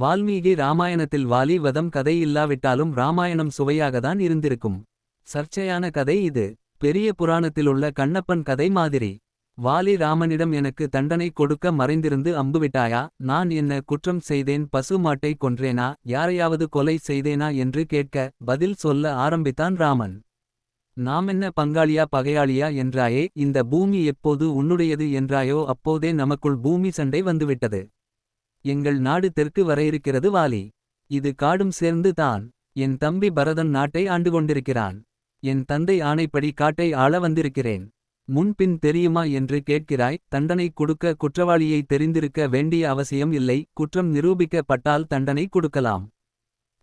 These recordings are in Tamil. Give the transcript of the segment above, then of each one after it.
வால்மீகி ராமாயணத்தில் வாலி வதம் கதை இல்லாவிட்டாலும் ராமாயணம் சுவையாகத்தான் இருந்திருக்கும். சர்ச்சையான கதை இது. பெரிய புராணத்திலுள்ள கண்ணப்பன் கதை மாதிரி. வாலி ராமனிடம் எனக்கு தண்டனை கொடுக்க மறைந்திருந்து அம்புவிட்டாயா. நான் என்ன குற்றம் செய்தேன் பசு மாட்டை கொன்றேனா. யாரையாவது கொலை செய்தேனா என்று கேட்க. பதில் சொல்ல ஆரம்பித்தான் ராமன். நாமென்ன பங்காளியா பகையாளியா என்றாயே. இந்த பூமி எப்போது உன்னுடையது என்றாயோ அப்போதே நமக்குள் பூமி சண்டை வந்துவிட்டது. எங்கள் நாடு தெற்கு வரையிருக்கிறது வாலி. இது காடும் சேர்ந்து தான். என் தம்பி பரதன் நாட்டை ஆண்டு கொண்டிருக்கிறான். என் தந்தை ஆணைப்படி காட்டை ஆள வந்திருக்கிறேன். முன்பின் தெரியுமா என்று கேட்கிறாய் தண்டனை கொடுக்க குற்றவாளியை தெரிந்திருக்க வேண்டிய அவசியம் இல்லை. குற்றம் நிரூபிக்கப்பட்டால் தண்டனை கொடுக்கலாம்.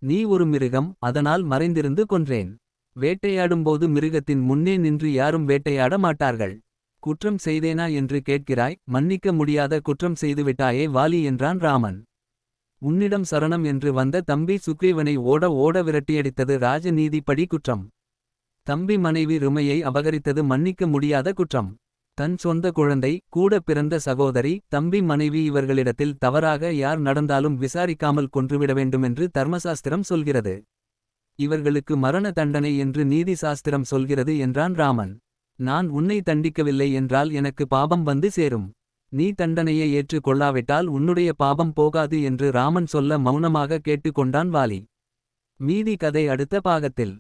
நீ ஒரு மிருகம் அதனால் மறைந்திருந்து கொன்றேன். வேட்டையாடும்போது மிருகத்தின் முன்னே நின்று யாரும் வேட்டையாட மாட்டார்கள். குற்றம் செய்தேனா என்று கேட்கிறாய் மன்னிக்க முடியாத குற்றம் செய்துவிட்டாயே வாலி என்றான் ராமன். உன்னிடம் சரணம் என்று வந்த தம்பி சுக்ரீவனை ஓட ஓட விரட்டியடித்தது ராஜநீதிப்படி குற்றம். தம்பி மனைவி ருமையை அபகரித்தது மன்னிக்க முடியாத குற்றம். தன் சொந்த குழந்தை கூட பிறந்த சகோதரி தம்பி மனைவி இவர்களிடத்தில் தவறாக யார் நடந்தாலும் விசாரிக்காமல் கொன்றுவிட வேண்டுமென்று தர்மசாஸ்திரம் சொல்கிறது. இவர்களுக்கு மரண தண்டனை என்று நீதி சாஸ்திரம் சொல்கிறது என்றான் ராமன். நான் உன்னை தண்டிக்கவில்லை என்றால் எனக்கு பாபம் வந்து சேரும். நீ தண்டனையை ஏற்று கொள்ளாவிட்டால் உன்னுடைய பாபம் போகாது என்று ராமன் சொல்ல மௌனமாக கேட்டுக்கொண்டான் வாலி. மீதி கதை அடுத்த பாகத்தில்.